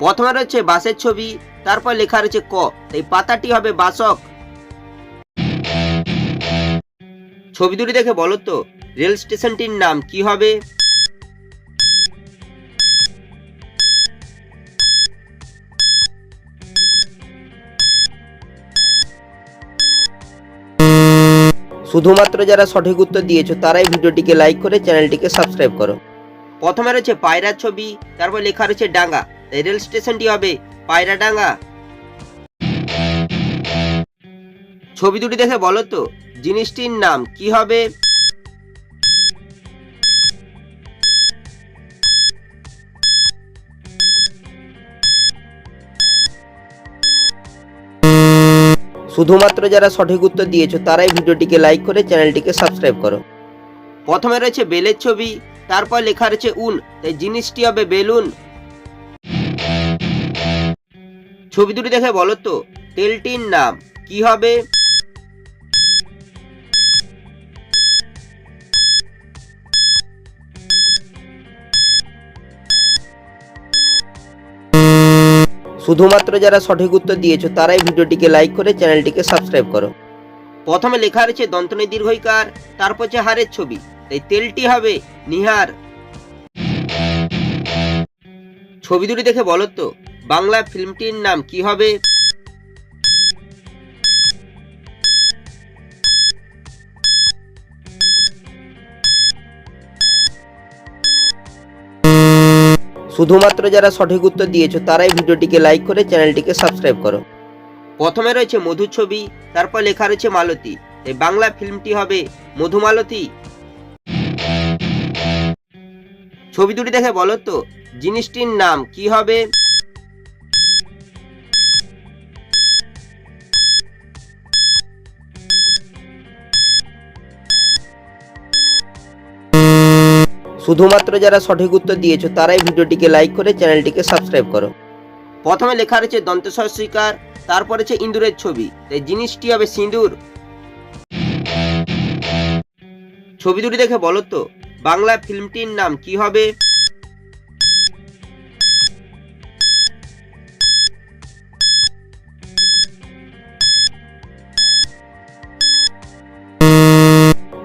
প্রথমে রয়েছে বাসের ছবি, তারপর লেখা রয়েছে ক এই পাতাটি হবে বাসক। ছবি দুটি দেখে বলো তো, রেল স্টেশনটির নাম কি হবে? শুধুমাত্র যারা সঠিক উত্তর দিয়েছ, তারাই ভিডিওটিকে লাইক করে চ্যানেলটিকে সাবস্ক্রাইব করো। প্রথমে রয়েছে পায়রার ছবি, তারপর লেখা রয়েছে ডাঙ্গা। তাই রেল স্টেশনটি হবে পায়রাডাঙ্গা। ছবি দুটি দেখে বলো তো, জিনিসটির নাম কি হবে? শুধুমাত্র যারা সঠিক উত্তর দিয়েছ, তারাই ভিডিওটিকে লাইক করে চ্যানেলটিকে সাবস্ক্রাইব করো। প্রথমে রয়েছে বেলের ছবি, তারপর লেখা রয়েছে উন, তাই জিনিসটি হবে বেলুন। ছবি দুটি দেখে বলো তো? তেলটির নাম কি হবে? শুধুমাত্র যারা সঠিক উত্তর দিয়েছ, তারাই ভিডিওটিকে লাইক করে চ্যানেলটিকে সাবস্ক্রাইব করো। প্রথমে লেখা রয়েছে, দন্তনে দীর্ঘইকার, তারপর হচ্ছে হারের ছবি। তাই তেলটি হবে নিহার। ছবি দুটি দেখে বলো তো? বাংলা ফিল্মটির নাম কি হবে? শুধুমাত্র যারা সঠিক উত্তর দিয়েছ, তারাই ভিডিওটিকে লাইক করে চ্যানেলটিকে সাবস্ক্রাইব করো। প্রথমে রয়েছে মধুর ছবি, তারপর লেখা রয়েছে মালতী। এই বাংলা ফিল্মটি হবে মধুমালতী ছবি দুটি দেখে বলো তো, জিনিসটির নাম কি হবে? শুধুমাত্র যারা সঠিক উত্তর দিয়েছ, তারাই ভিডিওটিকে লাইক করে চ্যানেলটিকে সাবস্ক্রাইব করো। প্রথমে লেখা রয়েছে দন্তেশ্বর শিকার, তারপরে হচ্ছে ইন্দুরের ছবি। তাই জিনিসটি হবে সিঁদুর। ছবি দুটি দেখে বলো তো, বাংলা ফিল্মটির নাম কি হবে?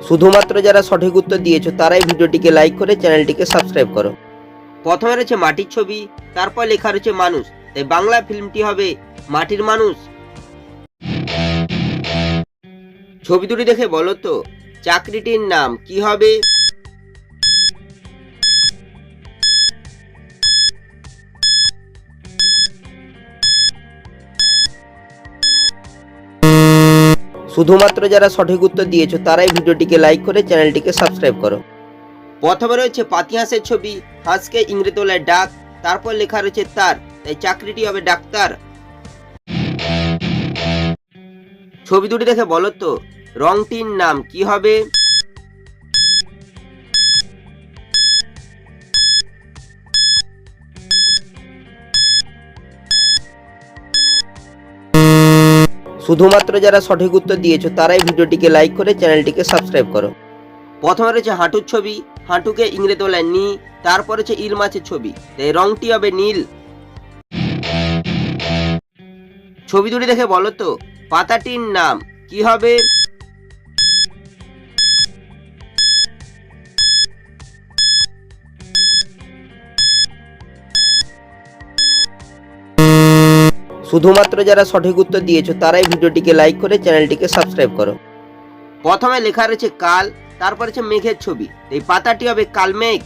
শুধুমাত্র যারা সঠিক উত্তর দিয়েছ, তারাই ভিডিওটিকে লাইক করে চ্যানেলটিকে সাবস্ক্রাইব করো। প্রথমে রয়েছে মাটির ছবি, তারপর লেখা রয়েছে মানুষ। তাই বাংলা ফিল্মটি হবে মাটির মানুষ। ছবি দুটি দেখে বলো তো, চাকরিটির নাম কি হবে? শুধুমাত্র যারা সঠিক উত্তর দিয়েছ, তারাই ভিডিওটিকে লাইক করে চ্যানেলটিকে সাবস্ক্রাইব করো। প্রথমে রয়েছে পাতিহাসের ছবি, হাঁসকে বলে ডাক, তারপর লেখা রয়েছে তার, তাই চাকরিটি হবে ডাক্তার। ছবি দুটি দেখে বলো তো, রংটির নাম কি হবে? শুধুমাত্র যারা সঠিক উত্তর দিয়েছ, তারাই ভিডিওটিকে লাইক করে চ্যানেলটিকে সাবস্ক্রাইব করো। প্রথমে রয়েছে হাঁটুর ছবি। হাঁটুকে ইংরেতলায় নি, তারপরে হচ্ছে ইল মাছের ছবি। তাই রংটি হবে নীল। ছবি দুটি দেখে বলো তো, পাতাটির নাম কি হবে? শুধুমাত্র যারা সঠিক উত্তর দিয়েছ, তারাই ভিডিওটিকে লাইক করে চ্যানেলটিকে সাবস্ক্রাইব করো। প্রথমে লেখা রয়েছে কাল, তারপর হচ্ছে মেঘের ছবি। এই পাতাটি হবে কালমেঘ।